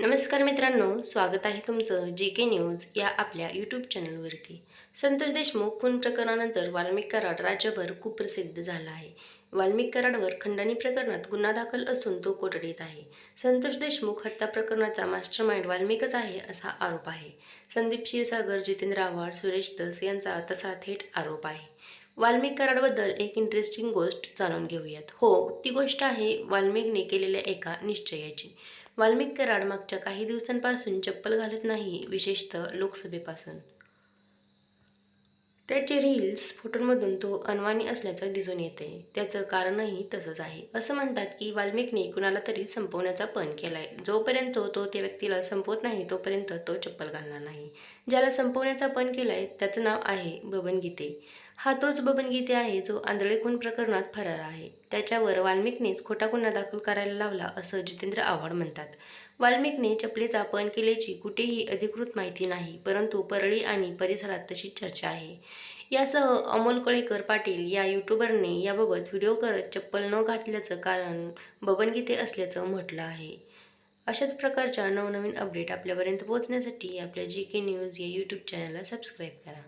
नमस्कार मित्रांनो स्वागत आहे तुमचं जी के न्यूज या आपल्या यूट्यूब चॅनलवरती संतोष देशमुख खून प्रकरणानंतर वाल्मिक कराड राज्यभर खूप प्रसिद्ध झाला आहे. वाल्मिक कराडवर खंडणी प्रकरणात गुन्हा दाखल असून तो कोठडीत आहे. संतोष देशमुख हत्या प्रकरणाचा मास्टरमाइंड वाल्मिकच आहे असा आरोप आहे. संदीप क्षीरसागर जितेंद्र आव्हाड सुरेश दस यांचा तसा थेट आरोप आहे. वाल्मिक कराडबद्दल एक इंटरेस्टिंग गोष्ट जाणून घेऊयात. हो ती गोष्ट आहे वाल्मिकने केलेल्या एका निश्चयाची. वाल्मिक कराड मागच्या काही दिवसांपासून चप्पल घालत नाही विशेषतः लोकसभेपासून. त्याचे रील्स फोटोंमधून तो अनवाणी असल्याचं दिसून येते. त्याचं कारणही तसंच आहे. असं म्हणतात की वाल्मिकने कुणाला तरी संपवण्याचा पण केलाय. जोपर्यंत तो त्या व्यक्तीला संपवत नाही तोपर्यंत तो चप्पल घालणार नाही. ज्याला संपवण्याचा पण केलाय त्याचं नाव आहे बबन गीते हा तोच बबन गीते आहे जो आंधळे खून प्रकरणात फरार आहे. त्याच्यावर वाल्मिकनेच खोटा गुन्हा दाखल करायला लावला असं जितेंद्र आव्हाड म्हणतात. वाल्मिकने चपलेचा पण केल्याची कुठेही अधिकृत माहिती नाही परंतु परळी आणि परिसरात तशी चर्चा आहे. यासह अमोल कळेकर पाटील या युट्यूबरने याबाबत व्हिडिओ करत चप्पल न घातल्याचं कारण बबनगीते असल्याचं म्हटलं आहे. अशाच प्रकारच्या नवनवीन अपडेट आपल्यापर्यंत पोहोचण्यासाठी आपल्या जी के न्यूज या यूट्यूब चॅनलला सबस्क्राईब करा.